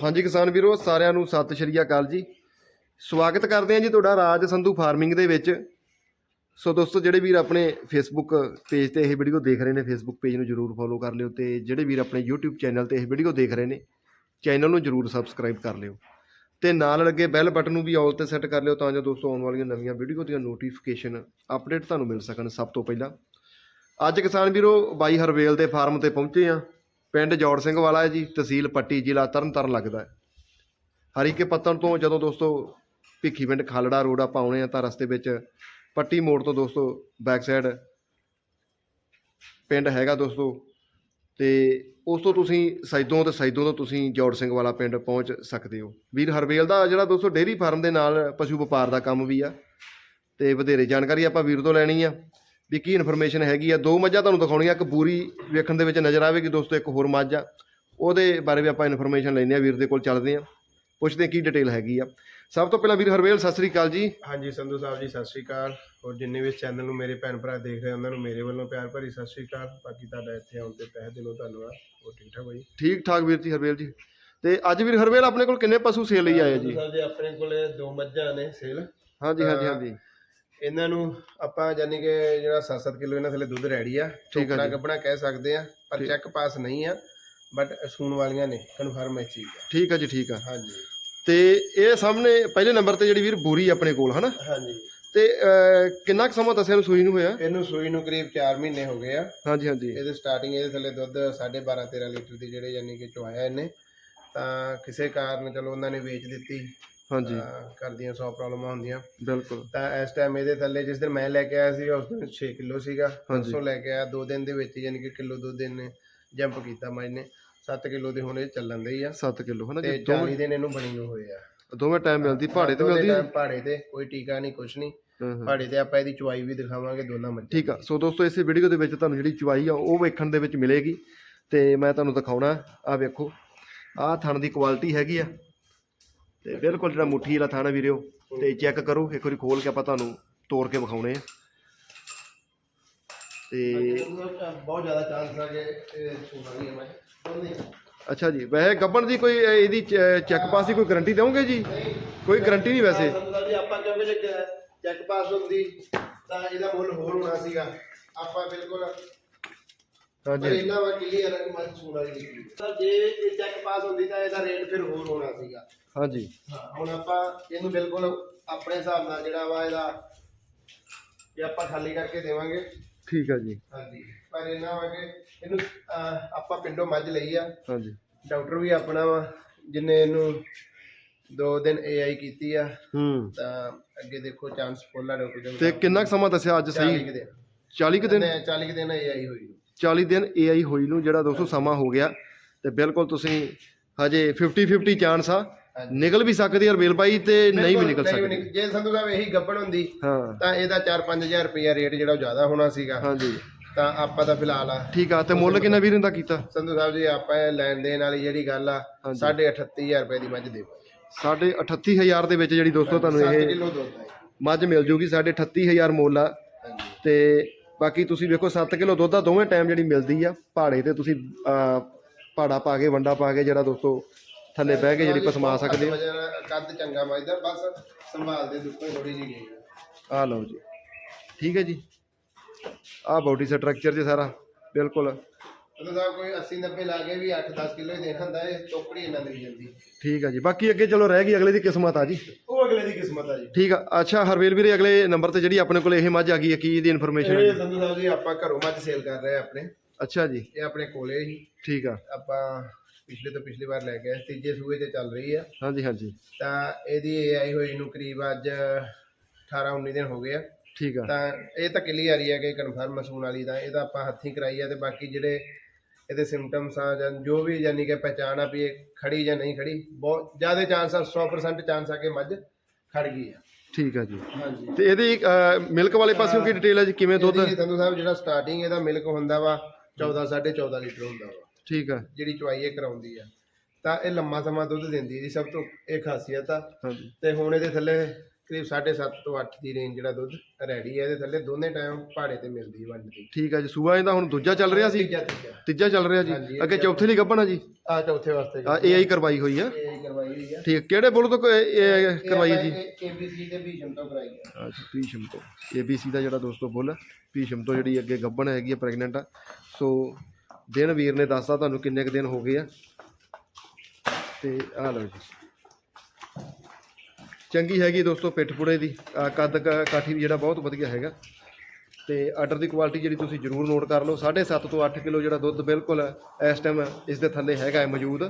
ਹਾਂਜੀ ਕਿਸਾਨ ਵੀਰੋ, ਸਾਰਿਆਂ ਨੂੰ ਸਤਿ ਸ਼੍ਰੀ ਅਕਾਲ ਜੀ। ਸਵਾਗਤ ਕਰਦੇ ਹਾਂ ਜੀ ਤੁਹਾਡਾ ਰਾਜ ਸੰਧੂ ਫਾਰਮਿੰਗ ਦੇ ਵਿੱਚ। ਸੋ ਦੋਸਤੋ, ਜਿਹੜੇ ਵੀਰ ਆਪਣੇ ਫੇਸਬੁੱਕ ਪੇਜ ਤੇ ਇਹ ਵੀਡੀਓ ਦੇਖ ਰਹੇ ਨੇ ਫੇਸਬੁੱਕ ਪੇਜ ਨੂੰ ਜਰੂਰ ਫੋਲੋ ਕਰ ਲਿਓ ਤੇ ਜਿਹੜੇ ਵੀਰ ਆਪਣੇ YouTube ਚੈਨਲ ਤੇ ਇਹ ਵੀਡੀਓ ਦੇਖ ਰਹੇ ਨੇ ਚੈਨਲ ਨੂੰ ਜਰੂਰ ਸਬਸਕ੍ਰਾਈਬ ਕਰ ਲਿਓ। ਤੇ ਨਾਲ ਲੱਗੇ ਬੈਲ ਬਟਨ ਨੂੰ ਵੀ ਆਲ ਤੇ ਸੈੱਟ ਕਰ ਲਿਓ ਤਾਂ ਜੋ ਦੋਸਤੋ ਆਉਣ ਵਾਲੀਆਂ ਨਵੀਆਂ ਵੀਡੀਓ ਦੀਆਂ ਨੋਟੀਫਿਕੇਸ਼ਨ ਅਪਡੇਟ ਤੁਹਾਨੂੰ ਮਿਲ ਸਕਣ ਸਭ ਤੋਂ ਪਹਿਲਾਂ। ਅੱਜ ਕਿਸਾਨ ਵੀਰੋ, ਬਾਈ ਹਰਵੇਲ ਦੇ ਫਾਰਮ ਤੇ ਪਹੁੰਚੇ ਆ ਪਿੰਡ ਜੋੜ ਸਿੰਘ ਵਾਲਾ ਹੈ ਜੀ, ਤਹਿਸੀਲ ਪੱਟੀ, ਜ਼ਿਲ੍ਹਾ ਤਰਨਤਾਰਨ ਲੱਗਦਾ ਹੈ। ਹਰੀਕੇ ਪੱਤਣ ਤੋਂ ਜਦੋਂ ਦੋਸਤੋ ਭਿੱਖੀ ਪਿੰਡ ਖਾਲੜਾ ਰੋਡ ਆਪਾਂ ਆਉਣੇ ਆ ਤਾਂ ਰਸਤੇ ਵਿੱਚ ਪੱਟੀ ਮੋੜ ਤੋਂ ਦੋਸਤੋ ਬੈਕ ਸਾਈਡ ਪਿੰਡ ਹੈਗਾ ਦੋਸਤੋ। ਤੇ ਉਸ ਤੋਂ ਤੁਸੀਂ ਸੈਦੋਂ ਤੇ ਸੈਦੋਂ ਤੋਂ ਤੁਸੀਂ ਜੋੜ ਸਿੰਘ ਵਾਲਾ ਪਿੰਡ ਪਹੁੰਚ ਸਕਦੇ ਹੋ। ਵੀਰ ਹਰਵੇਲ ਦਾ ਜਿਹੜਾ ਦੋਸਤੋ ਡੇਅਰੀ ਫਾਰਮ ਦੇ ਨਾਲ ਪਸ਼ੂ ਵਪਾਰ ਦਾ ਕੰਮ ਵੀ ਆ। ਤੇ ਵਧੇਰੇ ਜਾਣਕਾਰੀ ਆਪਾਂ ਵੀਰ ਤੋਂ ਲੈਣੀ ਆ। ਵੀ ਕੀ ਇਨਫੋਰਮੇਸ਼ਨ ਹੈਗੀ ਆ। ਦੋ ਮੱਝਾਂ ਤੁਹਾਨੂੰ ਦਿਖਾਉਣੀਆਂ ਇੱਕ ਬੂਰੀ ਵੇਖਣ ਦੇ ਵਿੱਚ ਨਜ਼ਰ ਆਵੇਗੀ ਦੋਸਤੋ ਇੱਕ ਹੋਰ ਮੱਝ ਆ। ਉਹਦੇ ਬਾਰੇ ਵੀ ਆਪਾਂ ਇਨਫੋਰਮੇਸ਼ਨ ਲੈਣੀ ਆ ਵੀਰ ਦੇ ਕੋਲ ਚੱਲਦੇ ਆ ਪੁੱਛਦੇ ਕੀ ਡਿਟੇਲ ਹੈਗੀ ਆ। ਸਭ ਤੋਂ ਪਹਿਲਾਂ ਵੀਰ ਹਰਵੇਲ ਸਤਿ ਸ੍ਰੀ ਅਕਾਲ ਜੀ। ਹਾਂਜੀ ਸੰਧੂ ਸਾਹਿਬ ਜੀ ਸਤਿ ਸ਼੍ਰੀ ਅਕਾਲ। ਔਰ ਜਿੰਨੇ ਵੀ ਇਸ ਚੈਨਲ ਨੂੰ ਮੇਰੇ ਭੈਣ ਭਰਾ ਦੇਖ ਰਹੇ ਉਹਨਾਂ ਨੂੰ ਮੇਰੇ ਵੱਲੋਂ ਪਿਆਰ ਭਰੀ ਸਤਿ ਸ਼੍ਰੀ ਅਕਾਲ। ਬਾਕੀ ਤੁਹਾਡਾ ਇੱਥੇ ਆਉਣ ਤੇ ਤਹਿ ਦਿਲੋਂ ਧੰਨਵਾਦ। ਹੋਰ ਠੀਕ ਠਾਕ ਬਾਈ? ਠੀਕ ਠਾਕ ਵੀਰ ਜੀ ਹਰਵੇਲ ਜੀ। ਤੇ ਅੱਜ ਵੀਰ ਹਰਵੇਲ ਆਪਣੇ ਕੋਲ ਕਿੰਨੇ ਪਸ਼ੂ ਸੇਲ ਲਈ ਆਏ ਜੀ? ਸਾਹਿਬ ਜੀ ਆਪਣੇ ਕੋਲੇ ਦੋ ਮੱਝਾਂ ਨੇ ਸੇਲ। ਹਾਂਜੀ ਹਾਂਜੀ ਹਾਂਜੀ। ਇਹਨਾਂ ਨੂੰ ਆਪਾਂ ਯਾਨੀ ਕਿ ਜਿਹੜਾ 7-7 ਕਿਲੋ ਇਹਨਾਂ ਥੱਲੇ ਦੁੱਧ ਰੈਡੀ ਆ ਠੀਕ ਆ। ਗੱਬਣਾ ਕਹਿ ਸਕਦੇ ਆ ਪਰ ਚੈੱਕ ਪਾਸ ਨਹੀਂ ਆ ਬਟ ਸੂਣ ਵਾਲੀਆਂ ਨੇ ਕਨਫਰਮ ਇਹ ਚੀਜ਼ ਆ। ਠੀਕ ਆ ਜੀ ਠੀਕ ਆ। ਹਾਂਜੀ। ਤੇ ਇਹ ਸਾਹਮਣੇ ਪਹਿਲੇ ਨੰਬਰ ਤੇ ਜਿਹੜੀ ਵੀਰ ਬੂਰੀ ਆਪਣੇ ਕੋਲ ਹਨਾ? ਹਾਂਜੀ। ਤੇ ਕਿੰਨਾ ਕੁ ਸਮਾਂ ਦੱਸਿਆ ਨੂੰ ਸੂਈ ਨੂੰ ਹੋਇਆ? ਇਹਨੂੰ ਸੂਈ ਨੂੰ ਕਰੀਬ 4 ਮਹੀਨੇ ਹੋ ਗਏ ਆ। ਹਾਂਜੀ ਹਾਂਜੀ। ਇਹਦੇ ਸਟਾਰਟਿੰਗ ਇਹਦੇ ਥੱਲੇ ਦੁੱਧ 12.5 13 ਲੀਟਰ ਦੀ ਜਿਹੜੇ ਯਾਨੀ ਕਿ ਚੁਆਇਆ ਇਹਨੇ। ਤਾਂ ਕਿਸੇ ਕਾਰਨ ਚਲੋ ਉਹਨਾਂ ਨੇ ਵੇਚ ਦਿੱਤੀ। ਹਾਂਜੀ। ਤਾਂ ਘਰ ਦੀਆਂ 100 ਪ੍ਰੋਬਲਮਾਂ ਹੁੰਦੀਆਂ। ਬਿਲਕੁਲ। ਤਾਂ ਇਸ ਟਾਈਮ ਇਹਦੇ ਥੱਲੇ ਜਿਸ ਦਿਨ ਮੈਂ ਲੈ ਕੇ ਆਇਆ ਸੀ ਉਸ ਦਿਨ 6 ਕਿਲੋ ਸੀਗਾ। ਪਰਸੋਂ ਲੈ ਕੇ ਆਇਆ ਦੋ ਦਿਨ ਦੇ ਵਿੱਚ ਯਾਨੀ ਕਿ ਕਿਲੋ ਦੁੱਧ ਇਹਨੇ ਜੰਪ ਕੀਤਾ ਮੱਝ ਨੇ 7 ਕਿਲੋ ਦੇ ਹੁਣ ਇਹ ਚੱਲਣ ਦੇ ਹੀ ਆ। 7 ਕਿਲੋ ਹਨਾ? ਜੀ 40 ਦਿਨ ਇਹਨੂੰ ਬਣੀ ਨੂੰ ਹੋਏ ਆ ਦੋਵੇਂ ਟਾਈਮ ਮਿਲਦੀ ਪਹਾੜੇ ਤੇ ਦੋਨੇ ਮਿਲਦੀ? time ਪਹਾੜੇ ਤੇ ਕੋਈ ਟੀਕਾ ਨਹੀਂ ਕੁਛ ਨਹੀਂ। ਹਾਂ, ਹਾਂ। ਪਹਾੜੇ ਤੇ ਆਪਾਂ ਇਹਦੀ ਚੁਆਈ ਵੀ ਦਿਖਾਵਾਂਗੇ ਦੋਨਾਂ ਮੱਝਾਂ ਠੀਕ ਆ। ਸੋ ਦੋਸਤੋ ਇਸੇ ਵੀਡੀਓ ਦੇ ਵਿੱਚ ਤੁਹਾਨੂੰ ਜਿਹੜੀ ਚੁਆਈ ਆ ਉਹ ਵੇਖਣ ਦੇ ਵਿੱਚ ਮਿਲੇਗੀ। ਤੇ ਮੈਂ ਤੁਹਾਨੂੰ ਦਿਖਾਉਣਾ ਆ ਵੇਖੋ। ਆਹ ਥਣ ਦੀ ਕੁਆਲਿਟੀ ਹੈਗੀ ਆ। ਤੇ ਬਿਲਕੁਲ ਜਿਹੜਾ ਮੁੱਠੀ ਵਾਲਾ ਥਣ ਵੀਰਿਓ ਤੇ ਚੈੱਕ ਕਰੋ ਇੱਕ ਵਾਰੀ ਖੋਲ ਕੇ ਆਪਾਂ ਤੁਹਾਨੂੰ ਤੋੜ ਕੇ ਵਿਖਾਉਣੇ ਆ। ਤੇ ਬਹੁਤ ਜ਼ਿਆਦਾ ਚਾਂਸ ਆ ਕਿ ਇਹ ਹੈ ਦੋਨੇ ਅੱਛਾ ਜੀ ਵੈਸੇ ਗੱਬਣ ਦੀ ਕੋਈ ਇਹਦੀ ਚੈੱਕ ਪਾਸ ਦੀ ਕੋਈ ਗਾਰੰਟੀ ਦੇਵੋਗੇ ਜੀ? ਕੋਈ ਗਾਰੰਟੀ ਨਹੀਂ ਵੈਸੇ। ਜੀ ਆਪਾਂ ਕਿਉਂਕਿ ਜੇ ਚੈੱਕ ਪਾਸ ਹੁੰਦੀ ਤਾਂ ਇਹਦਾ ਮੁੱਲ ਹੋਰ ਹੋਣਾ ਸੀਗਾ। ਆਪਾਂ ਬਿਲਕੁਲ ਹਾਂਜੀ। ਇਹਨਾਂ ਵਾ ਕਲੀਅਰ ਹੈ ਕਿ ਨਿਕਲੀ ਤਾਂ ਜੇ ਇਹ ਚੈੱਕ ਪਾਸ ਹੁੰਦੀ ਤਾਂ ਇਹਦਾ ਰੇਟ ਫਿਰ ਹੋਰ ਹੋਣਾ ਸੀਗਾ। ਹਾਂਜੀ। ਹਾਂ ਹੁਣ ਆਪਾਂ ਇਹਨੂੰ ਬਿਲਕੁਲ ਆਪਣੇ ਹਿਸਾਬ ਨਾਲ ਜਿਹੜਾ ਵਾ ਇਹਦਾ ਇਹ ਆਪਾਂ ਖਾਲੀ ਕਰਕੇ ਦੇਵਾਂਗੇ। ਠੀਕ ਆ ਜੀ। ਹਾਂਜੀ। ਪਰ ਇਹਨਾਂ ਵਾ ਕਿ ਇਹਨੂੰ ਅਹ, ਆਪਾਂ ਪਿੰਡੋਂ ਮੱਝ ਲਈ ਆ। ਹਾਂਜੀ। ਡਾਕਟਰ ਵੀ ਆਪਣਾ ਵਾ ਜਿਨੇ ਇਹਨੂੰ ਦੋ ਦਿਨ ਏਆਈ ਕੀਤੀ ਆ ਹੂੰ। ਤਾਂ ਅੱਗੇ ਦੇਖੋ ਚਾਂਸ ਫੁੱਲ ਆ ਡਾਕਟਰ ਦੇ ਤੇ ਕਿੰਨਾ ਕੁ ਸਮਾਂ ਦੱਸਿਆ ਅੱਜ 40 ਸਹੀ ਕੁ ਦਿਨ। 40 ਕੁ ਦਿਨ? 40 ਕੁ ਦਿਨ ਏਆਈ ਹੋਈ ਨੂੰ। 40 ਦਿਨ AI ਹੋਈ ਨੂੰ ਜਿਹੜਾ ਦੋਸਤੋ ਸਮਾਂ ਹੋ ਗਿਆ। ਤੇ ਬਿਲਕੁਲ ਤੁਸੀਂ ਹਜੇ 50 50 ਚਾਂਸ ਆ। ਨਿਕਲ ਵੀ ਸਕਦੀ ਹੈ ਰਵੇਲ ਬਾਈ ਤੇ ਨਹੀਂ ਵੀ ਨਿਕਲ ਨਹੀਂ ਸਕਦੀ। ਨਿਕਲ- ਜੇ ਸੰਧੂ ਸਾਹਿਬ ਇਹੀ ਗੱਬਣ ਹੁੰਦੀ ਹਾਂ। ਤਾਂ ਇਹਦਾ 4-5000 ਰੁਪਇਆ ਰੇਟ ਜਿਹੜਾ ਉਹ ਜ਼ਿਆਦਾ ਹੋਣਾ ਸੀਗਾ। ਹਾਂਜੀ। ਤਾਂ ਆਪਾਂ ਤਾਂ ਫਿਲਹਾਲ ਆ ਠੀਕ ਆ ਤੇ ਮੁੱਲ ਕਿੰਨਾ ਵੀਰ ਦਾ ਕੀਤਾ? ਸੰਧੂ ਸਾਹਿਬ ਜੀ ਆਪਾਂ ਇਹ ਲੈਣ ਦੇਣ ਵਾਲੀ ਜਿਹੜੀ ਗੱਲ ਆ ਹਾਂਜੀ। 38000 ਰੁਪਏ ਦੀ ਮੱਝ ਦੇ ਸਾਢੇ 38000 ਦੇ ਵਿੱਚ ਜਿਹੜੀ ਦੋਸਤੋ ਤੁਹਾਨੂੰ 7 ਇਹ ਕਿਲੋ ਦੁੱਧ ਹੈ ਮੱਝ ਮਿਲ ਜੂਗੀ ਸਾਢੇ 38000 ਮੁੱਲ ਆ। ਹਾਂਜੀ। ਤੇ ਬਾਕੀ ਤੁਸੀਂ ਵੇਖੋ 7 ਕਿਲੋ ਦੁੱਧ ਆ ਦੋਵੇਂ ਟਾਈਮ ਜਿਹੜੀ ਮਿਲਦੀ ਆ ਪਹਾੜੇ ਤੇ ਤੁਸੀਂ ਅਹ, ਪਹਾੜਾ ਪਾ ਕੇ ਵੰਡਾ ਪਾ ਕੇ ਜਿਹੜਾ ਦੋਸਤੋ ਥੱਲੇ ਬਹਿ ਕੇ ਜਿਹੜੀ ਪਸਮਾ ਸਕਦੇ ਹੋ। ਕੱਦ ਚੰਗਾ ਮੱਝ ਦਾ ਬਸ ਸੰਭਾਲਦੇ ਦੁੱਖੋਂ ਥੋੜੀ ਜਿਹੀ ਗਈ ਆ। ਲਓ ਜੀ। ਠੀਕ ਹੈ ਜੀ। ਆ ਬਾਡੀ ਸਟਰਕਚਰ ਜੀ ਸਾਰਾ ਬਿਲਕੁਲ। ਸੰਧੂ ਸਾਹਿਬ ਕੋਈ 80 90 ਲਾ ਕੇ ਵੀ 8-10 ਕਿਲੋ ਹੀ ਦੇਖ ਹੁੰਦਾ ਇਹ ਟੋਕੜੀ ਇਹਨਾਂ ਦੀ ਜਾਂਦੀ। ਠੀਕ ਆ ਜੀ। ਬਾਕੀ ਅੱਗੇ ਚਲੋ ਰਹਿ ਗਈ ਅਗਲੇ ਦੀ ਕਿਸਮਤ ਆ ਜੀ। ਉਹ ਅਗਲੇ ਦੀ ਕਿਸਮਤ ਆ ਜੀ। ਠੀਕ ਆ। ਅੱਛਾ ਹਰਵੇਲ ਵੀਰੇ ਅਗਲੇ ਨੰਬਰ ਤੇ ਜਿਹੜੀ ਆਪਣੇ ਕੋਲ ਇਹ ਮੱਝ ਆ ਗਈ ਹੈ ਕੀ ਇਹਦੀ ਇਨਫੋਰਮੇਸ਼ਨ ਇਹ ਸੰਧੂ ਸਾਹਿਬ ਜੀ ਆਪਾਂ ਘਰੋਂ ਮੱਝ ਸੇਲ ਕਰ ਰਹੇ ਆ ਆਪਣੇ। ਅੱਛਾ ਜੀ। ਇਹ ਆਪਣੇ ਕੋਲੇ ਹੀ। ਠੀਕ ਆ। ਆਪਾਂ ਪਿਛਲੇ ਤੋਂ ਪਿਛਲੀ ਵਾਰ ਲੈ ਗਏ ਸੀ, ਤੀਜੇ ਸੂਏ ਤੇ ਚੱਲ ਰਹੀ ਆ। ਹਾਂਜੀ ਹਾਂਜੀ। ਤਾਂ ਇਹਦੀ ਏਆਈ ਹੋਈ ਨੂੰ ਕਰੀਬ ਅੱਜ 18 19 ਦਿਨ ਹੋ ਗਏ ਆ। ਠੀਕ ਆ। ਤਾਂ ਇਹ ਤਾਂ ਕਲੀਅਰ ਹੀ ਹੈ ਕਿ ਕਨਫਰਮ ਮਸੂਨ ਵਾਲੀ ਦਾ ਇਹਦਾ ਆਪਾਂ ਹੱਥੀਂ ਕਰਾਈ ਆ ਤੇ ਬਾਕੀ ਜਿਹੜੇ ਇਹਦੇ ਸਿੰਪਟਮਸ ਆ ਜਾਂ ਜੋ ਵੀ ਯਾਨੀ ਕਿ ਪਹਿਚਾਣ ਆ ਵੀ ਇਹ ਖੜੀ ਜਾਂ ਨਹੀਂ ਖੜੀ ਬਹੁਤ ਜ਼ਿਆਦਾ ਚਾਂਸ ਆ 100% ਚਾਂਸ ਆ ਕਿ ਮੱਝ ਖੜ ਗਈ ਆ। ਠੀਕ ਆ ਜੀ। ਹਾਂਜੀ। ਤੇ ਇਹਦੀ ਮਿਲਕ ਵਾਲੇ ਪਾਸਿਓਂ ਕੀ ਡਿਟੇਲ ਹੈ ਜੀ? ਕਿਵੇਂ ਦੁੱਧ? ਇਹਦੀ ਸੰਧੂ ਸਾਹਿਬ ਜਿਹੜਾ ਸਟਾਰਟਿੰਗ ਇਹਦਾ ਮਿਲਕ ਹੁੰਦਾ ਵਾ 14 14.5 ਲੀਟਰ ਹੁੰਦਾ ਵਾ। ਠੀਕ ਆ। ਜਿਹੜੀ ਚਵਾਈ ਇਹ ਕਰਾਉਂਦੀ ਆ। ਤਾਂ ਇਹ ਲੰਮਾ ਸਮਾਂ ਦੁੱਧ ਦਿੰਦੀ ਹੈ ਜੀ ਸਭ ਤੋਂ ਇਹ ਖਾਸੀਅਤ ਆ। ਹਾਂਜੀ। ਤੇ ਹੁਣ ਇਹਦੇ ਥੱਲੇ ਕਰੀਬ 7.5 ਤੋਂ 8 ਦੀ ਰੇਂਜ ਜਿਹੜਾ ਦੁੱਧ ਰੈਡੀ ਹੈ ਇਹਦੇ ਥੱਲੇ ਦੋਨੇ ਟਾਈਮ ਪਹਾੜੇ ਤੇ ਮਿਲਦੀ ਹੈ ਵੰਡ ਦੀ। ਠੀਕ ਹੈ ਜੀ ਸੂਆ ਇਹਦਾ ਹੁਣ ਦੂਜਾ ਚੱਲ ਰਿਹਾ ਸੀ? ਤੀਜਾ ਤੀਜਾ। ਤੀਜਾ ਚੱਲ ਰਿਹਾ ਜੀ? ਹਾਂਜੀ, ਅੱਗੇ ਚੌਥੇ ਲਈ ਗੱਭਣ ਆ ਜੀ? ਆ ਚੌਥੇ ਵਾਸਤੇ ਆ ਏਆਈ ਕਰਵਾਈ ਹੋਈ ਆ। ਇਹ ਕਰਵਾਈ ਹੋਈ ਹੈ ਠੀਕ ਕਿਹੜੇ ਬੋਲ ਤੋਂ ਕ- ਇਹ ਕਰਵਾਈ ਹੈ ਜੀ? ਏਬੀਸੀ ਤੇ ਭੀਸ਼ਮ ਤੋਂ ਕਰਾਈ ਹੈ ਅੱਛਾ ਭੀਸ਼ਮ ਤੋਂ। ABC ਦਾ ਜਿਹੜਾ ਦੋਸਤੋ ਬੁੱਲ ਭੀਸ਼ਮ ਤੋਂ ਜਿਹੜੀ ਅੱਗੇ ਗੱਭਣ ਹੈਗੀ ਆ ਪ੍ਰੈਗਨੈਂਟ ਆ। ਸੋ ਦਿਨ ਵੀਰ ਨੇ ਦੱਸਤਾ ਤੁਹਾਨੂੰ ਕਿੰਨੇ ਕੁ ਦਿਨ ਹੋ ਗਏ ਆ। ਤੇ ਆ ਲਓ ਜੀ। ਚੰਗੀ ਹੈਗੀ ਦੋਸਤੋ ਪਿੱਠ ਪੁੜੇ ਦੀ। ਕੱਦ ਕਾਠੀ ਵੀ ਜਿਹੜਾ ਬਹੁਤ ਵਧੀਆ ਹੈਗਾ। ਤੇ ਆਰਡਰ ਦੀ ਕੁਆਲਿਟੀ ਜਿਹੜੀ ਤੁਸੀਂ ਜਰੂਰ ਨੋਟ ਕਰ ਲਓ। 7.5 ਤੋਂ 8 ਕਿਲੋ ਜਿਹੜਾ ਦੁੱਧ ਬਿਲਕੁਲ ਇਸ ਟਾਈਮ ਇਸ ਦੇ ਥੱਲੇ ਹੈਗਾ ਹੈ ਮੌਜੂਦ।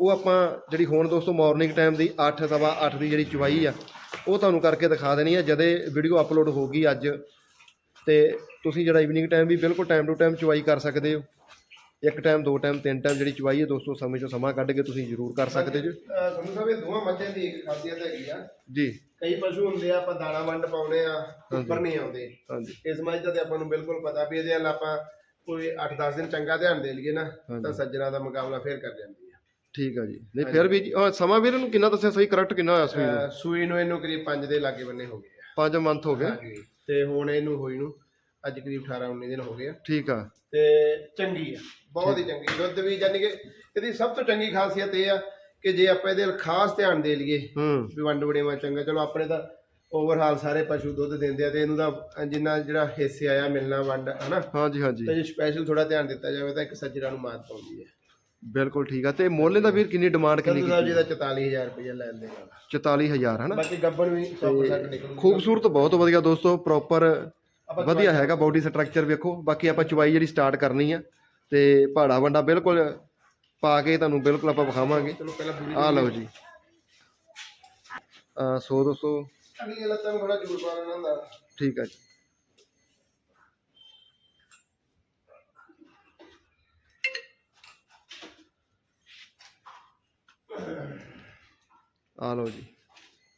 ਉਹ ਆਪਾਂ ਜਿਹੜੀ ਹੁਣ ਦੋਸਤੋ ਮਾਰਨਿੰਗ ਟਾਈਮ ਦੀ 8 ਸਵਾ 8 ਦੀ ਜਿਹੜੀ ਚੁਵਾਈ ਆ, ਉਹ ਤੁਹਾਨੂੰ ਕਰਕੇ ਦਿਖਾ ਦੇਣੀ ਆ। ਜਦੇ ਵੀਡੀਓ ਅਪਲੋਡ ਹੋਗੀ ਅੱਜ, ਤੇ ਤੁਸੀਂ ਜਿਹੜਾ ਈਵਨਿੰਗ ਟਾਈਮ ਵੀ ਬਿਲਕੁਲ ਟਾਈਮ ਟੂ ਟਾਈਮ ਚੁਵਾਈ ਕਰ ਸਕਦੇ ਹੋ। ਇੱਕ ਟਾਈਮ ਦੋ ਟਾਈਮ ਤਿੰਨ ਟਾਈਮ ਜਿਹੜੀ ਚੁਵਾਈ ਹੈ ਦੋਸਤੋ ਸਮੇਂ ਚੋਂ ਸਮਾਂ ਕੱਢ ਕੇ ਤੁਸੀਂ ਜ਼ਰੂਰ ਕਰ ਸਕਦੇ ਜੀ। ਤੁਹਾਨੂੰ ਸਾਹਿਬ ਇਹ ਦੋਵਾਂ ਮੱਝਾਂ ਦੀ ਇੱਕ ਖਾਸੀਅਤ ਹੈਗੀ ਆ। ਜੀ। ਕਈ ਪਸ਼ੂ ਹੁੰਦੇ ਆ ਆਪਾਂ ਦਾਣਾ ਵੰਡ ਪਾਉਨੇ ਆ ਉੱਪਰ ਨਹੀਂ ਆਉਂਦੇ। ਹਾਂਜੀ। ਇਸ ਮੱਝ ਦਾ ਤੇ ਆਪਾਂ ਨੂੰ ਬਿਲਕੁਲ ਪਤਾ ਵੀ ਇਹਦੇ ਨਾਲ ਆਪਾਂ ਕੋਈ 8-10 ਦਿਨ ਚੰਗਾ ਧਿਆਨ ਦੇ ਲਈਏ ਨਾ ਤਾਂ ਸੱਜਣਾ ਦਾ ਮੁਕਾਬਲਾ ਫੇਰ ਕਰ ਜਾਂਦੀ ਆ। ਠੀਕ ਆ ਜੀ। ਨਹੀਂ ਫਿਰ ਵੀ ਸਮਾਂ ਵੀਰ ਨੂੰ ਕਿੰਨਾ ਦੱਸਿਆ? ਸਹੀ ਕਰੈਕਟ ਕਿੰਨਾ ਹੋਇਆ ਸੂਈ ਨੂੰ? ਅਹ ਸੂਈ ਨੂੰ ਇਹਨੂੰ ਕਰੀਬ 5 ਦੇ ਲਾਗੇ ਬੰਨੇ ਹੋ ਗਏ ਆ। 5 ਮੰਥ ਹੋ ਗਏ। ਤੇ ਹੁਣ ਇਹਨੂੰ ਹੋਈ ਨੂੰ ਅੱਜ ਕਰੀਬ 18-19 ਦਿਨ ਹੋ ਗਏ ਆ। ਠੀਕ ਆ। ਤੇ ਚੰਗੀ ਆ ਬਹੁਤ ਹੀ ਚੰਗੀ। ਦੁੱਧ ਵੀ ਯਾਨੀ ਕਿ ਇਹਦੀ ਸਭ ਤੋਂ ਚੰਗੀ ਖਾਸੀਅਤ ਇਹ ਆ ਕਿ ਜੇ ਆਪਾਂ ਇਹਦੇ ਵੱਲ ਖਾਸ ਧਿਆਨ ਦੇ ਲਈਏ ਹੂੰ। ਵੀ ਵੰਡ ਵੜੇਵਾ ਚੰਗਾ ਚਲੋ ਆਪਣੇ ਤਾਂ ਓਵਰਹਾਲ ਸਾਰੇ ਪਸ਼ੂ ਦੁੱਧ ਦਿੰਦੇ ਆ ਤੇ ਇਹਨੂੰ ਤਾਂ ਜਿੰਨਾ ਜਿਹੜਾ ਹਿੱਸੇ ਆਇਆ ਮਿਲਣਾ ਵੰਡ ਹਨਾ? ਹਾਂਜੀ ਹਾਂਜੀ। ਤੇ ਜੇ ਸਪੈਸ਼ਲ ਥੋੜਾ ਧਿਆਨ ਦਿੱਤਾ ਜਾਵੇ ਤਾਂ ਇੱਕ ਸੱਜਣਾ ਨੂੰ ਮਾਤ ਪਾਉਂਦੀ ਹੈ ਬਿਲਕੁਲ ਠੀਕ ਆ। ਤੇ ਮੁੱਲ ਦਾ ਵੀਰ ਕਿੰਨੀ ਡਿਮਾਂਡ ਕਿੰਨੀ ਸੰਧੂ ਸਾਹਿਬ ਜੀ ਦਾ 44000 ਰੁਪਏ ਲੈਣ ਦੇ ਨਾਲ 44000 ਹਨਾ? ਬਾਕੀ ਗੱਬਣ ਵੀ 100% ਨਿਕਲੂ ਖੂਬਸੂਰਤ ਬਹੁਤ ਵਧੀਆ ਦੋਸਤੋ ਪ੍ਰੋਪਰ ਵਧੀਆ ਹੈਗਾ ਬਾਡੀ ਸਟਰਕਚਰ ਵੇਖੋ। ਬਾਕੀ ਆਪਾਂ ਚੁਵਾਈ ਜਿਹੜੀ ਸਟਾਰਟ ਕਰਨੀ ਆ ਤੇ ਪਹਾੜਾ ਵੰਡਾ ਬਿਲਕੁਲ ਪਾ ਕੇ ਤੁਹਾਨੂੰ ਬਿਲਕੁਲ ਆਪਾਂ ਵਿਖਾਵਾਂਗੇ। ਚਲੋ ਪਹਿਲਾਂ ਪੂਰੀ ਆ ਲਓ ਜੀ। ਆ ਸੋ ਦੋਸਤੋ। ਅਗਲੀ ਲੱਤਾਂ ਨੂੰ ਥੋੜਾ ਜ਼ੋਰ ਪਾ ਲੈਣਾ ਹੁੰਦਾ। ਠੀਕ ਆ ਜੀ। ਆ ਲਓ ਜੀ।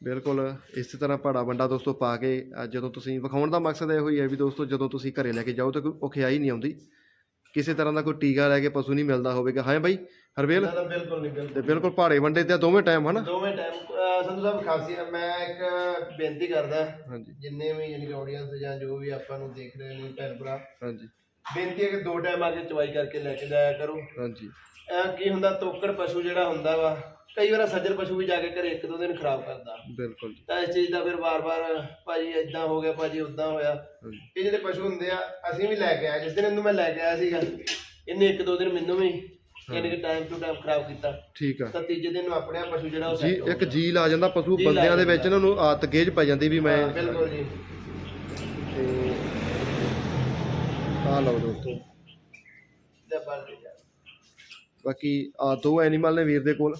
ਬਿਲਕੁਲ ਇਸੇ ਤਰ੍ਹਾਂ ਪਹਾੜਾ ਵੰਡਾ ਦੋਸਤੋ ਪਾ ਕੇ ਜਦੋਂ ਤੁਸੀਂ ਵਿਖਾਉਣ ਦਾ ਮਕਸਦ ਇਹੋ ਹੀ ਹੈ ਵੀ ਦੋਸਤੋ ਜਦੋਂ ਤੁਸੀਂ ਘਰੇ ਲੈ ਕੇ ਜਾਓ ਤਾਂ ਕੋਈ ਔਖਿਆਈ ਨਹੀਂ ਆਉਂਦੀ। ਕਿਸੇ ਤਰ੍ਹਾਂ ਦਾ ਕੋਈ ਟੀਕਾ ਲੈ ਕੇ ਪਸ਼ੂ ਨਹੀਂ ਮਿਲਦਾ ਹੋਵੇਗਾ। ਹਾਂ ਬਾਈ ਹਰਵੇਲ? ਬਿਲਕੁਲ ਨਹੀਂ ਬਿਲਕੁਲ ਤੇ ਬਿਲਕੁਲ ਪਹਾੜੇ ਵੰਡੇ ਤੇ ਦੋਵੇਂ ਟਾਈਮ ਹਨਾ? ਦੋਵੇਂ ਟਾਈਮ ਸੰਧੂ ਸਾਹਿਬ ਖਾਸੀ ਮੈਂ ਇੱਕ ਬੇਨਤੀ ਕਰਦਾ। ਹਾਂਜੀ। ਜਿੰਨੇ ਵੀ ਯਾਨੀ ਆਡੀਅנס ਜਾਂ ਜੋ ਵੀ ਆਪਾਂ ਨੂੰ ਦੇਖ ਰਹੇ ਨੇ ਭੈਣ ਭਰਾ। ਹਾਂਜੀ। ਬੇਨਤੀ ਹੈ ਕਿ ਦੋ ਟਾਈਮ ਆ ਕੇ ਚਵਾਈ ਕਰਕੇ ਲੈ ਕੇ ਜਾਇਆ ਕਰੋ। ਹਾਂਜੀ। ਇਹ ਕੀ ਹੁੰਦਾ ਤੋਕੜ ਪਸ਼ੂ ਜਿਹੜਾ ਹੁੰਦਾ ਵਾ ਕਈ ਵਾਰ ਸੱਜਰ ਪਸ਼ੂ ਵੀ ਜਾ ਕੇ ਘਰੇ ਇੱਕ ਦੋ ਦਿਨ ਖਰਾਬ ਕਰਦਾ ਬਿਲਕੁਲ ਜੀ। ਤਾਂ ਇਸ ਚੀਜ਼ ਦਾ ਫਿਰ ਵਾਰ-ਵਾਰ ਭਾਜੀ ਇਦਾਂ ਹੋ ਗਿਆ ਭਾਜੀ ਉਦਾਂ ਹੋਇਆ। ਹਾਂਜੀ ਇਹ ਜਿਹੜੇ ਪਸ਼ੂ ਹੁੰਦੇ ਆ ਅਸੀਂ ਵੀ ਲੈ ਕੇ ਆਏ ਜਿਸ ਦਿਨ ਇਹਨੂੰ ਮੈਂ ਲੈ ਕੇ ਆਇਆ ਸੀਗਾ ਇਹਨੇ ਇੱਕ ਦੋ ਦਿਨ ਮੈਨੂੰ ਵੀ ਯਾਨੀ ਕਿ ਟਾਈਮ ਟੂ ਟਾਈਮ ਖਰਾਬ ਕੀਤਾ। ਠੀਕ ਆ। ਤਾਂ ਤੀਜੇ ਦਿਨ ਨੂੰ ਆਪਣੇ ਆਪ ਪਸ਼ੂ ਜਿਹੜਾ ਉਹ ਜੀ set ਹੋ ਇੱਕ ਜੀਲ ਆ ਜਾਂਦਾ ਪਸ਼ੂ ਬੰਦਿਆਂ ਦੇ ਵਿੱਚ ਇਹਨਾਂ ਨੂੰ ਆਦਤ ਗੇਜ ਪੈ ਜਾਂਦੀ ਵੀ ਮੈਂ ਹਾਂ, ਬਿਲਕੁਲ ਜੀ। ਤੇ ਆ ਲਓ ਦੋਸਤੋ। ਲੈ ਜਾ ਬਾਕੀ ਆ ਦੋ ਐਨੀਮਲ ਨੇ ਵੀਰ ਦੇ ਕੋਲ।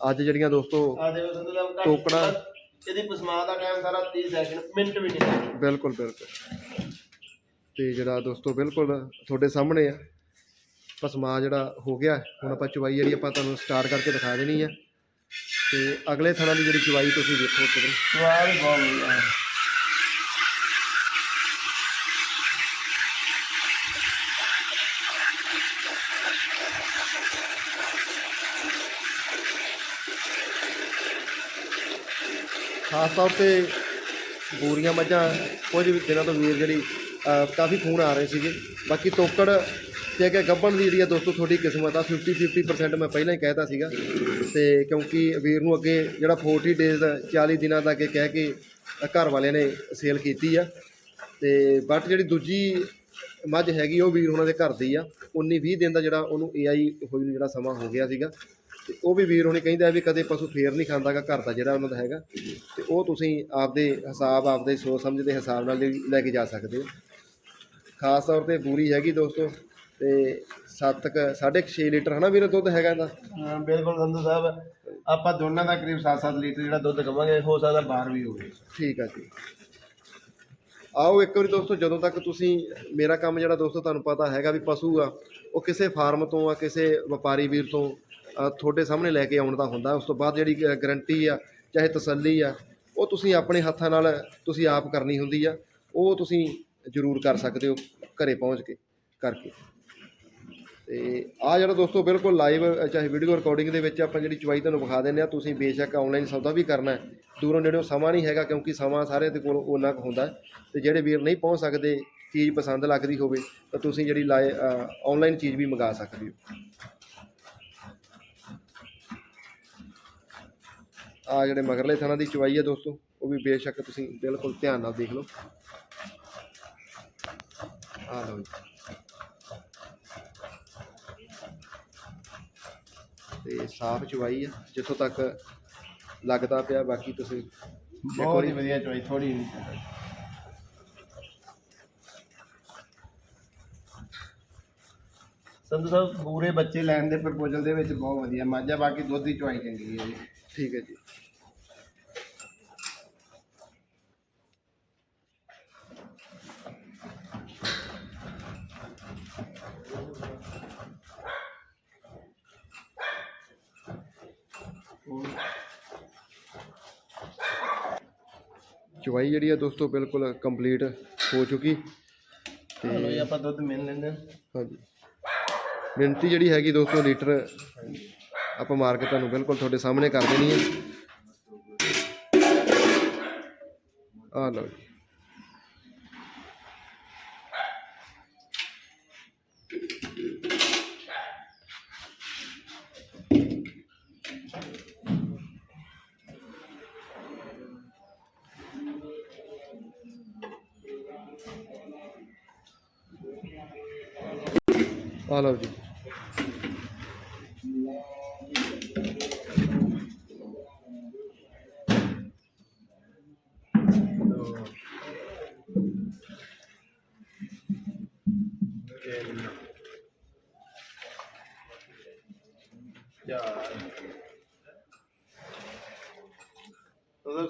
ਅੱਜ ਜਿਹੜੀਆਂ ਦੋਸਤੋ ਆ ਦੇਖੋ ਸੰਧੂ ਸਾਹਿਬ ਘੱਟ- ਟੋਕੜਾ। ਇਹਦੀ ਪਸਮਾ ਦਾ ਟਾਈਮ ਸਾਰਾ 30 ਸੈਕਿੰਡ ਮਿੰਟ ਵੀ ਨਹੀਂ। ਬਿਲਕੁਲ ਬਿਲਕੁਲ ਤੇ ਜਿਹੜਾ ਦੋਸਤੋ ਬਿਲਕੁਲ ਤੁਹਾਡੇ ਸਾਹਮਣੇ ਆ ਪਸਮਾ ਜਿਹੜਾ ਹੋ ਗਿਆ ਹੁਣ ਆਪਾਂ ਚੁਵਾਈ ਜਿਹੜੀ ਆਪਾਂ ਤੁਹਾਨੂੰ ਸਟਾਰਟ ਕਰਕੇ ਦਿਖਾ ਦੇਣੀ ਆ ਤੇ ਅਗਲੇ ਥਣਾ ਦੀ ਜਿਹੜੀ ਚੁਵਾਈ ਤੁਸੀਂ ਦੇਖੋ ਵਾਰੀ ਸਵਾਦ ਬਹੁਤ ਵਧੀਆ ਖਾਸ ਤੌਰ ਤੇ ਬੂਰੀਆਂ ਮੱਝਾਂ, ਕੁਝ ਵੀ ਦਿਨਾਂ ਤੋਂ ਵੀਰ ਜਿਹੜੀ ਕਾਫੀ ਖੂਨ ਆ ਰਹੇ ਸੀਗੇ। ਬਾਕੀ ਤੋਕੜ ਤੇ ਅੱਗੇ ਗੱਬਣ ਦੀ ਜਿਹੜੀ ਆ ਦੋਸਤੋ, ਤੁਹਾਡੀ ਕਿਸਮਤ ਆ 50 50% ਮੈਂ ਪਹਿਲਾਂ ਹੀ ਕਹਿਤਾ ਸੀਗਾ। ਤੇ ਕਿਉਂਕਿ ਵੀਰ ਨੂੰ ਅੱਗੇ ਜਿਹੜਾ 40 ਡੇਜ਼ 40 ਦਿਨਾਂ ਦਾ ਅੱਗੇ ਕਹਿ ਕੇ ਘਰ ਵਾਲਿਆਂ ਨੇ ਸੇਲ ਕੀਤੀ ਆ। ਤੇ ਬਟ ਜਿਹੜੀ ਦੂਜੀ ਮੱਝ ਹੈਗੀ ਉਹ ਵੀਰ ਉਹਨਾਂ ਦੇ ਘਰ ਦੀ ਆ। 19 20 ਦਿਨ ਦਾ ਜਿਹੜਾ ਉਹਨੂੰ ਏਆਈ ਹੋਈ ਨੂੰ ਜਿਹੜਾ ਸਮਾਂ ਹੋ ਗਿਆ ਸੀਗਾ। ਤੇ ਉਹ ਵੀ ਵੀਰ ਹੁਣੇ ਕਹਿੰਦਾ ਵੀ ਕਦੇ ਪਸ਼ੂ ਫੇਰ ਨਹੀਂ ਖਾਂਦਾਗਾ ਘਰ ਦਾ ਜਿਹੜਾ ਉਹਨਾਂ ਦਾ ਹੈਗਾ। ਤੇ ਉਹ ਤੁਸੀਂ ਆਪਦੇ ਹਿਸਾਬ ਆਪਦੇ ਸੋਚ ਸਮਝ ਦੇ ਹਿਸਾਬ ਨਾਲ ਲੈ- ਕੇ ਜਾ ਸਕਦੇ ਹੋ। ਖਾਸ ਤੌਰ ਤੇ ਬੂਰੀ ਹੈਗੀ ਦੋਸਤੋ ਤੇ 7 ਕ 6.5 ਲੀਟਰ ਹਨਾ ਵੀਰ ਦੁੱਧ ਹੈਗਾ ਇਹਦਾ? ਹਾਂ ਬਿਲਕੁਲ ਸੰਧੂ ਸਾਹਿਬ। ਆਪਾਂ ਦੋਨਾਂ ਦਾ ਕਰੀਬ 7-7 ਲੀਟਰ ਜਿਹੜਾ ਦੁੱਧ ਕਵਾਂਗੇ ਹੋ ਸਕਦਾ ਬਾਹਰ ਵੀ ਹੋਵੇ। ਠੀਕ ਆ ਜੀ। ਆਓ ਇੱਕ ਵਾਰੀ ਦੋਸਤੋ, ਜਦੋਂ ਤੱਕ ਤੁਸੀਂ ਮੇਰਾ ਕੰਮ ਜਿਹੜਾ ਦੋਸਤੋ ਤੁਹਾਨੂੰ ਪਤਾ ਹੈਗਾ ਵੀ ਪਸ਼ੂ ਆ, ਉਹ ਕਿਸੇ ਫਾਰਮ ਤੋਂ ਆ, ਕਿਸੇ ਵਪਾਰੀ ਵੀਰ ਤੋਂ ਤੁਹਾਡੇ ਸਾਹਮਣੇ ਲੈ ਕੇ ਆਉਣ ਦਾ ਹੁੰਦਾ। ਉਸ ਤੋਂ ਬਾਅਦ ਜਿਹੜੀ ਗਰੰਟੀ ਆ, ਚਾਹੇ ਤਸੱਲੀ ਆ, ਉਹ ਤੁਸੀਂ ਆਪਣੇ ਹੱਥਾਂ ਨਾਲ ਤੁਸੀਂ ਆਪ ਕਰਨੀ ਹੁੰਦੀ ਆ। ਉਹ ਤੁਸੀਂ ਜ਼ਰੂਰ ਕਰ ਸਕਦੇ ਹੋ ਘਰੇ ਪਹੁੰਚ ਕੇ, ਕਰਕੇ। ਤੇ ਆ ਜਿਹੜਾ ਦੋਸਤੋ ਬਿਲਕੁਲ ਲਾਈਵ ਚਾਹੇ ਵੀਡੀਓ ਰਿਕਾਰਡਿੰਗ ਦੇ ਵਿੱਚ ਆਪਾਂ ਜਿਹੜੀ ਚਵਾਈ ਤੁਹਾਨੂੰ ਵਿਖਾ ਦਿੰਦੇ ਆ ਤੁਸੀਂ ਬੇਸ਼ੱਕ ਆਨਲਾਈਨ ਸੌਦਾ ਵੀ ਕਰਨਾ ਹੈ। ਦੂਰੋਂ ਨੇੜਿਓਂ ਸਮਾਂ ਨਹੀਂ ਹੈਗਾ ਕਿਉਂਕਿ ਸਮਾਂ ਸਾਰਿਆਂ ਦੇ ਕੋਲ ਉਹਨਾਂ ਕੁ ਹੁੰਦਾ ਹੈ। ਤੇ ਜਿਹੜੇ ਵੀਰ ਨਹੀਂ ਪਹੁੰਚ ਸਕਦੇ, ਚੀਜ਼ ਪਸੰਦ ਲੱਗਦੀ ਹੋਵੇ, ਤਾਂ ਤੁਸੀਂ ਜਿਹੜੀ ਲਾਈ ਆਨਲਾਈਨ ਚੀਜ਼ ਵੀ ਮੰਗਾ ਸਕਦੇ ਹੋ। ਆ ਜਿਹੜੇ ਮਗਰਲੇ ਥਾਣਾ ਦੀ ਚਵਾਈ ਹੈ ਦੋਸਤੋ, ਉਹ ਵੀ ਬੇਸ਼ੱਕ ਤੁਸੀਂ ਬਿਲਕੁਲ ਧਿਆਨ ਨਾਲ ਦੇਖ ਲਓ। ਆ ਲਓ ਜੀ। ਤੇ ਸਾਫ਼ ਚੁਆਈ ਆ ਜਿੱਥੋਂ ਤੱਕ ਲੱਗਦਾ ਪਿਆ ਬਾਕੀ ਤੁਸੀਂ ਇੱਕ ਬਹੁਤ ਵਾਰੀ ਹੀ ਵਧੀਆ ਚੋਈ ਥੋੜੀ ਸੰਧੂ ਸਾਹਿਬ ਪੂਰੇ ਬੱਚੇ ਲੈਣ ਦੇ ਪ੍ਰਪੋਜ਼ਲ ਦੇ ਵਿੱਚ ਬਹੁਤ ਵਧੀਆ ਮਾਝਾ ਬਾਕੀ ਦੁੱਧ ਦੀ ਚੋਈ ਚੰਗੀ ਹੈ ਜੀ। ਠੀਕ ਹੈ ਜੀ। ਚੁਆਈ ਜਿਹੜੀ ਆ ਦੋਸਤੋ ਬਿਲਕੁਲ ਕੰਪਲੀਟ ਹੋ ਚੁੱਕੀ ਚਲੋ ਜੀ ਆਪਾਂ ਦੁੱਧ ਮਿਲ ਲੈਂਦੇ ਹਾਂ। ਹਾਂਜੀ। ਮਿਹਨਤੀ ਜਿਹੜੀ ਹੈਗੀ ਦੋਸਤੋ ਲੀਟਰ ਆਪਾਂ ਮਾਰ ਕੇ ਤੁਹਾਨੂੰ ਬਿਲਕੁਲ ਤੁਹਾਡੇ ਸਾਹਮਣੇ ਕਰ ਦੇਣੀ ਹੈ। ਆ ਲਓ ਜੀ। ਆ ਲਓ ਜੀ।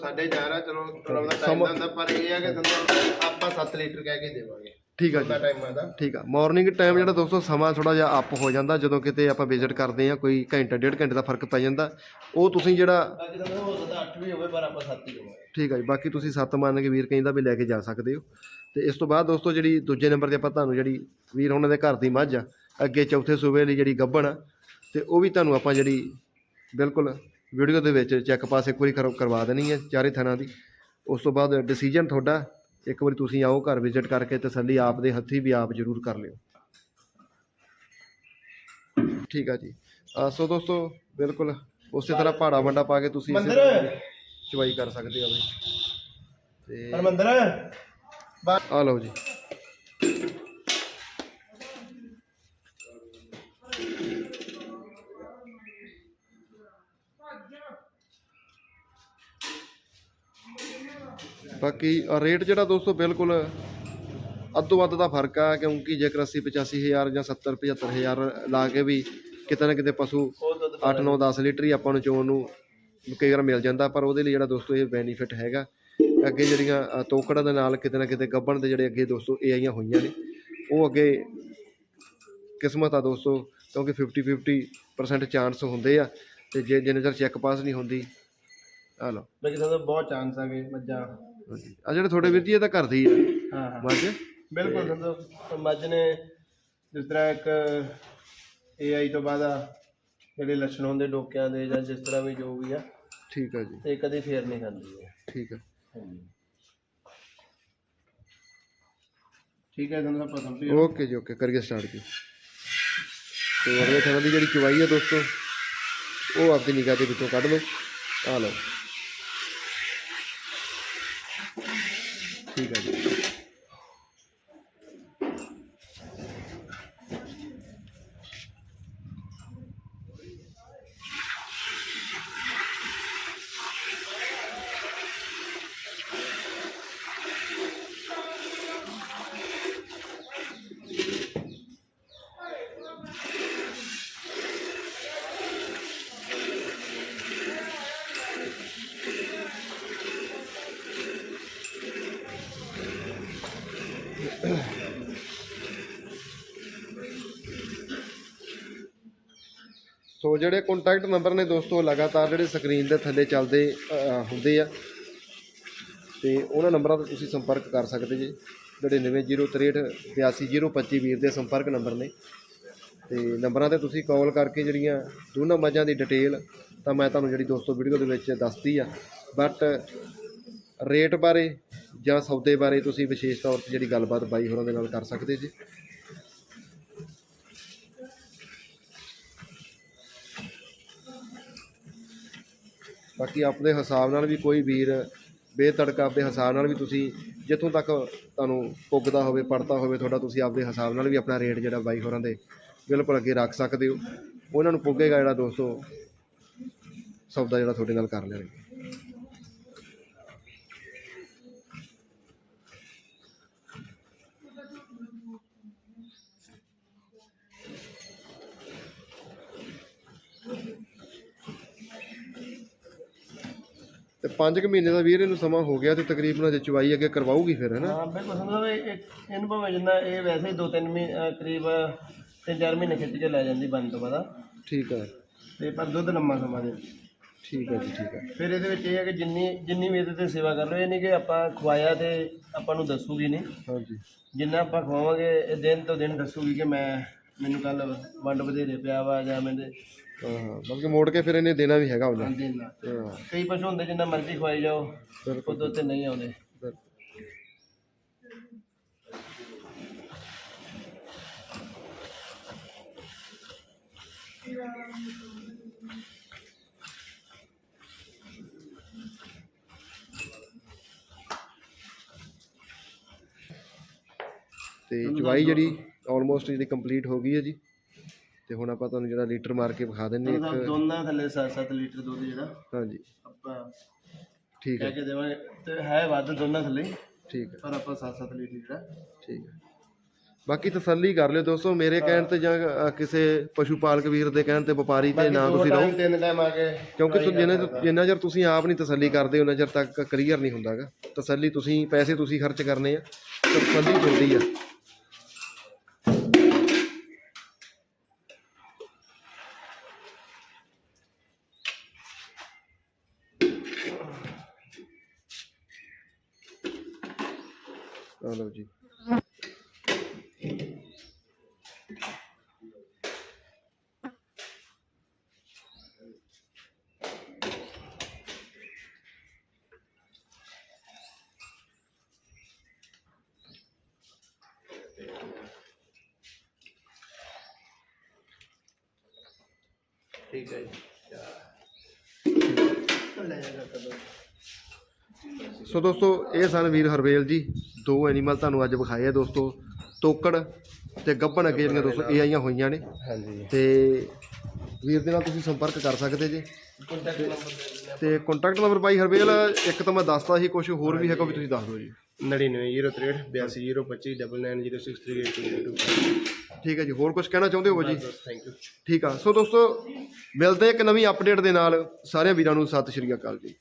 ਸਾਡੇ ਚਾਰ ਆ ਚਲੋ ਥੋੜਾ ਬਹੁਤਾ ਟਾਈਮ ਹੁੰਦਾ ਪਰ ਇਹ ਆ ਕਿ ਤੁਹਾਨੂੰ ਆਪਾਂ 7 ਲੀਟਰ ਕਹਿ ਕੇ ਦੇਵਾਂਗੇ। ਠੀਕ ਆ ਜੀ। ਟਾਈਮ ਆਦਾ ਠੀਕ ਆ। ਮਾਰਨਿੰਗ ਟਾਈਮ ਜਿਹੜਾ ਦੋਸਤੋ ਸਮਾਂ ਥੋੜਾ ਜਿਹਾ ਅਪ ਹੋ ਜਾਂਦਾ। ਜਦੋਂ ਕਿਤੇ ਆਪਾਂ ਵਿਜ਼ਿਟ ਕਰਦੇ ਆ ਕੋਈ ਘੰਟਾ ਡੇਢ ਘੰਟੇ ਦਾ ਫ਼ਰਕ ਪੈ ਜਾਂਦਾ। ਉਹ ਤੁਸੀਂ ਜਿਹੜਾ ਬਾਕੀ ਤਾਂ ਹੋ ਸਕਦਾ 8 ਵੀ ਹੋਵੇ ਪਰ ਆਪਾਂ 7 ਹੀ ਦੇਵਾਂਗੇ ਠੀਕ ਆ ਜੀ। ਬਾਕੀ ਤੁਸੀਂ ਸੱਤ ਮੰਨ ਕੇ ਵੀਰ ਕਹਿੰਦਾ ਵੀ ਲੈ ਕੇ ਜਾ ਸਕਦੇ ਹੋ। ਤੇ ਇਸ ਤੋਂ ਬਾਅਦ ਦੋਸਤੋ ਜਿਹੜੀ ਦੂਜੇ ਨੰਬਰ ਤੇ ਆਪਾਂ ਤੁਹਾਨੂੰ ਜਿਹੜੀ ਵੀਰ ਉਹਨਾਂ ਦੇ ਘਰ ਦੀ ਮੱਝ ਆ ਅੱਗੇ ਚੌਥੇ ਸੂਬੇ ਲਈ ਜਿਹੜੀ ਗੱਭਣ ਆ ਤੇ ਉਹ ਵੀ ਤੁਹਾਨੂੰ ਆਪਾਂ ਜਿਹੜੀ ਬਿਲਕੁਲ ਵੀਡੀਓ ਦੇ ਵਿੱਚ ਚੈੱਕ ਪਾਸ ਇੱਕ ਵਾਰੀ ਕਰਵਾ- ਦੇਣੀ ਹੈ ਚਾਰੇ ਥਾਂ ਦੀ। ਉਸ ਤੋਂ ਬਾਅਦ ਡਿਸੀਜਨ ਤੁਹਾਡਾ ਇੱਕ ਵਾਰੀ ਤੁਸੀਂ ਆਓ ਘਰ ਵਿਜ਼ਿਟ ਕਰਕੇ ਤਸੱਲੀ ਆਪ ਦੇ ਹੱਥੀ ਵੀ ਆਪ ਜ਼ਰੂਰ ਕਰ ਲਿਓ। ਠੀਕ ਆ ਜੀ। ਆ ਸੋ ਦੋਸਤੋ ਬਿਲਕੁਲ ਉਸੇ ਤਰ੍ਹਾਂ ਪਹਾੜਾ ਵੰਡਾ ਪਾ ਕੇ ਤੁਸੀਂ ਇਸੇ ਮੰਦਰ। ਤਰ੍ਹਾਂ ਚਵਾਈ ਕਰ ਸਕਦੇ ਹੋ ਬਈ। ਤੇ ਹਰਮੰਦਰ। ਆ ਲਓ ਜੀ। ਬਾਕੀ ਰੇਟ ਜਿਹੜਾ ਦੋਸਤੋ ਬਿਲਕੁਲ ਅੱਧੋ ਅੱਧ ਦਾ ਫ਼ਰਕ ਆ, ਕਿਉਂਕਿ ਜੇਕਰ 80 85000 ਜਾਂ 70 75000 ਲਾ ਕੇ ਵੀ ਕਿਤੇ ਨਾ ਕਿਤੇ ਪਸ਼ੂ ਉਹ ਦੁੱਧ 8 9 10 ਲੀਟਰ ਹੀ ਆਪਾਂ ਨੂੰ ਚੋਣ ਨੂੰ ਕਈ ਵਾਰ ਮਿਲ ਜਾਂਦਾ, ਪਰ ਉਹਦੇ ਲਈ ਜਿਹੜਾ ਦੋਸਤੋ ਇਹ ਬੈਨੀਫਿਟ ਹੈਗਾ। ਅੱਗੇ ਜਿਹੜੀਆਂ ਤੋਕੜਾਂ ਦੇ ਨਾਲ ਕਿਤੇ ਨਾ ਕਿਤੇ ਗੱਬਣ ਦੇ ਜਿਹੜੇ ਅੱਗੇ ਦੋਸਤੋ ਇਹ ਆਈਆਂ ਹੋਈਆਂ ਨੇ, ਉਹ ਅੱਗੇ ਕਿਸਮਤ ਆ ਦੋਸਤੋ, ਕਿਉਂਕਿ 50 50% ਚਾਂਸ ਹੁੰਦੇ ਆ, ਤੇ ਜੇ ਜਿੰਨੇ ਚਿਰ ਚੈੱਕ ਪਾਸ ਨਹੀਂ ਹੁੰਦੀ ਆ ਲਓ। ਬਾਕੀ ਤਾਂ ਬਹੁਤ ਚਾਂਸ ਆ ਗਏ ਮੱਝਾਂ ਆ ਜਿਹੜੇ ਤੁਹਾਡੇ ਵੀਰ ਜੀ ਇਹ ਤਾਂ ਘਰ ਦੀ ਆ। ਹਾਂ ਹਾਂ। ਮੱਝ? ਬਿਲਕੁਲ ਸੰਦੋ ਮੱਝ ਨੇ ਜਿਸ ਤਰ੍ਹਾਂ ਇੱਕ ਏਆਈ ਤੋਂ ਬਾਅਦ ਆ ਜਿਹੜੇ ਲੱਛਣ ਹੁੰਦੇ ਡੋਕਿਆਂ ਦੇ ਜਾਂ ਜਿਸ ਤਰ੍ਹਾਂ ਵੀ ਜੋ ਵੀ ਆ ਠੀਕ ਆ ਜੀ। ਤੇ ਕਦੇ ਫੇਰ ਨਹੀਂ ਖਾਂਦੀ ਹੈ ਠੀਕ ਆ। ਹਾਂਜੀ। ਠੀਕ ਹੈ ਸੰਦੋ ਆਪਾਂ ਕੰਪਲੀਟ ਓਕੇ ਜੀ ਓਕੇ ਕਰੀਏ ਸਟਾਰਟ ਜੀ। ਤੇ ਅਗਲੇ ਥਾਂ ਦੀ ਜਿਹੜੀ ਚਵਾਈ ਹੈ ਦੋਸਤੋ ਉਹ ਆਪਦੀ ਨਿਗਾਹ ਦੇ ਵਿੱਚੋਂ ਕੱਢ ਲਓ। ਆ ਲਓ। ਠੀਕ ਹੈ ਜਿਹੜੇ ਕੰਟੈਕਟ ਨੰਬਰ ਨੇ ਦੋਸਤੋ ਲਗਾਤਾਰ ਜਿਹੜੇ ਸਕਰੀਨ ਦੇ ਥੱਲੇ ਚੱਲਦੇ ਹੁੰਦੇ ਆ। ਤੇ ਉਹਨਾਂ ਨੰਬਰਾਂ ਤੇ ਤੁਸੀਂ ਸੰਪਰਕ ਕਰ ਸਕਦੇ ਜੀ। 9903 82025 ਵੀਰ ਦੇ ਸੰਪਰਕ ਨੰਬਰ ਨੇ। ਤੇ ਨੰਬਰਾਂ ਤੇ ਤੁਸੀਂ ਕਾਲ ਕਰਕੇ ਜਿਹੜੀਆਂ ਦੋਨਾਂ ਮੱਝਾਂ ਦੀ ਡਿਟੇਲ ਤਾਂ ਮੈਂ ਤੁਹਾਨੂੰ ਜਿਹੜੀ ਦੋਸਤੋ ਵੀਡੀਓ ਦੇ ਵਿੱਚ ਦੱਸਤੀ ਆ। ਬਟ ਰੇਟ ਬਾਰੇ ਜਾਂ ਸੌਦੇ ਬਾਰੇ ਤੁਸੀਂ ਵਿਸ਼ੇਸ਼ ਤੌਰ ਤੇ ਜਿਹੜੀ ਗੱਲਬਾਤ ਬਾਈ ਹੋਰਾਂ ਦੇ ਨਾਲ ਕਰ ਸਕਦੇ ਜੀ। ਬਾਕੀ ਆਪਣੇ ਹਿਸਾਬ ਨਾਲ ਵੀ ਕੋਈ ਵੀਰ ਬੇਤੜਕਾ ਆਪਣੇ ਹਿਸਾਬ ਨਾਲ ਵੀ ਤੁਸੀਂ ਜਿੱਥੋਂ ਤੱਕ ਤੁਹਾਨੂੰ ਪੁੱਗਦਾ ਹੋਵੇ ਪੜਤਾ ਹੋਵੇ, ਤੁਹਾਡਾ ਤੁਸੀਂ ਆਪਦੇ ਹਿਸਾਬ ਨਾਲ ਵੀ ਆਪਣਾ ਰੇਟ ਜਿਹੜਾ ਬਾਈ ਹੋਰਾਂ ਦੇ ਬਿਲਕੁਲ ਅੱਗੇ ਰੱਖ ਸਕਦੇ ਹੋ। ਉਹਨਾਂ ਨੂੰ ਪੁੱਗੇਗਾ ਜਿਹੜਾ ਦੋਸਤੋ, ਸੌਦਾ ਜਿਹੜਾ ਤੁਹਾਡੇ ਨਾਲ ਕਰ ਲੈਣਗੇ। ਤੇ 5 ਮਹੀਨੇ ਦਾ ਵੀਰ ਇਹਨੂੰ ਸਮਾਂ ਹੋ ਗਿਆ ਤੇ ਤਕਰੀਬਨ ਅਜੇ ਚਵਾਈ ਅੱਗੇ ਕਰਵਾਊਗੀ ਫਿਰ ਹੈਨਾ? ਹਾਂ ਬਿਲਕੁਲ ਸਮਝੋ ਵੀ ਇਹ- ਇਹਨੂੰ ਭਾਵੇਂ ਜਿੰਨਾ ਇਹ ਵੈਸੇ ਹੀ ਦੋ ਤਿੰਨ ਮਹੀਨੇ ਕਰੀਬ ਤਿੰਨ ਚਾਰ ਮਹੀਨੇ ਖਿੱਚ ਕੇ ਲੈ ਜਾਂਦੀ ਬੰਦ ਤੋਂ ਬਾਅਦ। ਠੀਕ ਹੈ ਤੇ ਪਰ ਦੁੱਧ ਲੰਮਾ ਸਮਾਂ ਦੇ। ਠੀਕ ਹੈ ਜੀ ਠੀਕ ਹੈ ਫਿਰ ਇਹਦੇ ਵਿੱਚ ਇਹ ਹੈ ਕਿ ਜਿੰਨੀ ਜਿੰਨੀ ਵੀ ਇਹਦੇ ਤੇ ਸੇਵਾ ਕਰ ਲਓ ਇਹ ਨਹੀਂ ਕਿ ਆਪਾਂ ਖਵਾਇਆ ਤੇ ਆਪਾਂ ਨੂੰ ਦੱਸੂਗੀ ਨਹੀਂ। ਹਾਂਜੀ। ਜਿੰਨਾ ਆਪਾਂ ਖਵਾਵਾਂਗੇ ਇਹ ਦਿਨ ਤੋਂ ਦਿਨ ਦੱਸੂਗੀ ਕਿ ਮੈਂ ਮੈਨੂੰ ਕੱਲ ਵੰਡ ਵਧੇਰੇ ਪਿਆ ਵਾ ਜਾਂ ਮੈਨੇ ਹਾਂ ਬਲਕਿ ਮੋੜ ਕੇ ਫਿਰ ਇਹਨੇ ਦੇਣਾ ਵੀ ਹੈਗਾ ਹਾਂ। ਕਈ ਪਸ਼ੂ ਹੁੰਦੇ ਜਿੰਨਾ ਮਰਜ਼ੀ ਖਵਾਈ ਜਾਓ ਬਿਲਕੁਲ। ਉਦੋਂ ਤੇ ਨਹੀਂ ਆਉਂਦੇ। ਬਿਲਕੁਲ। ਤੇ ਚਵਾਈ ਜਿਹੜੀ ਆਲਮੋਸਟ ਜਿਹੜੀ ਕੰਪਲੀਟ ਹੋ ਗਈ ਹੈ ਜੀ। ਤੇ ਹੁਣ ਆਪਾਂ ਤੁਹਾਨੂੰ ਜਿਹੜਾ ਲੀਟਰ ਮਾਰ ਕੇ ਵਿਖਾ ਦਿੰਨੇ ਇੱਕ ਦੋਨਾਂ ਥੱਲੇ 7-7 ਲੀਟਰ ਦੁੱਧ ਜਿਹੜਾ। ਹਾਂਜੀ। ਆਪਾਂ ਠੀਕ ਹੈ। ਕਹਿ ਕੇ ਦੇਵਾਂਗੇ। ਤੇ ਹੈ ਵੱਧ ਦੋਨਾਂ ਥੱਲੇ ਠੀਕ ਹੈ। ਪਰ ਆਪਾਂ 7-7 ਲੀਟਰ ਜਿਹੜਾ। ਠੀਕ ਹੈ। ਬਾਕੀ ਤਸੱਲੀ ਕਰ ਲਿਓ ਦੋਸਤੋ। ਮੇਰੇ ਕਹਿਣ ਤੇ ਜਾਂ ਅ, ਕਿਸੇ ਪਸ਼ੂ ਪਾਲਕ ਵੀਰ ਦੇ ਕਹਿਣ ਤੇ ਵਪਾਰੀ ਤੇ ਨਾ ਤੁਸੀਂ ਰਹੋ। ਤਿੰਨ ਟਾਈਮ ਆ ਕੇ ਕਿਉਂਕਿ ਤੁ- ਜਿੰਨਾ ਜਿੰਨਾ ਚਿਰ ਤੁਸੀਂ ਆਪ ਨਹੀਂ ਤਸੱਲੀ ਕਰਦੇ ਉਹਨਾਂ ਚਿਰ ਤੱਕ ਕਲੀਅਰ ਨਹੀਂ ਹੁੰਦਾਗਾ। ਤਸੱਲੀ ਤੁਸੀਂ ਪੈਸੇ ਤੁਸੀਂ ਖਰਚ ਕਰਨੇ ਆ। ਤਸੱਲੀ ਹੁੰਦੀ ਆ। ਆ ਲਓ ਜੀ। ਠੀਕ ਹੈ ਲੈ ਜਾ ਕਦੋਂ ਸੋ ਦੋਸਤੋ ਇਹ ਸਨ ਵੀਰ ਹਰਵੇਲ ਜੀ। ਦੋ ਐਨੀਮਲ ਤੁਹਾਨੂੰ ਅੱਜ ਵਿਖਾਏ ਆ ਦੋਸਤੋ। ਤੋਕੜ ਤੇ ਗੱਭਣ ਅੱਗੇ ਜਿਹੜੀਆਂ ਦੋਸਤੋ ਇਹ ਆਈਆਂ ਹੋਈਆਂ ਨੇ। ਹਾਂਜੀ। ਤੇ ਵੀਰ ਦੇ ਨਾਲ ਤੁਸੀਂ ਸੰਪਰਕ ਕਰ ਸਕਦੇ ਜੀ। ਕੰਟੈਕਟ ਨੰਬਰ ਤੇ ਕੰਟੈਕਟ ਨੰਬਰ ਬਾਈ ਹਰਵੇਲ ਇੱਕ ਤਾਂ ਮੈਂ ਦੱਸਦਾ ਸੀ ਕੁਝ ਹੋਰ ਵੀ ਹੈਗਾ ਵੀ ਤੁਸੀਂ ਦੱਸ ਦਿਓ ਜੀ। 9903 8225 99063822 ਠੀਕ ਹੈ ਜੀ ਹੋਰ ਕੁਝ ਕਹਿਣਾ ਚਾਹੁੰਦੇ ਹੋ ਜੀ ਥੈਂਕ ਯੂ ਠੀਕ ਆ। ਸੋ ਦੋਸਤੋ ਮਿਲਦੇ ਇੱਕ ਨਵੀਂ ਅਪਡੇਟ ਦੇ ਨਾਲ। ਸਾਰਿਆਂ ਵੀਰਾਂ ਨੂੰ ਸਤਿ ਸ਼੍ਰੀ ਅਕਾਲ ਜੀ।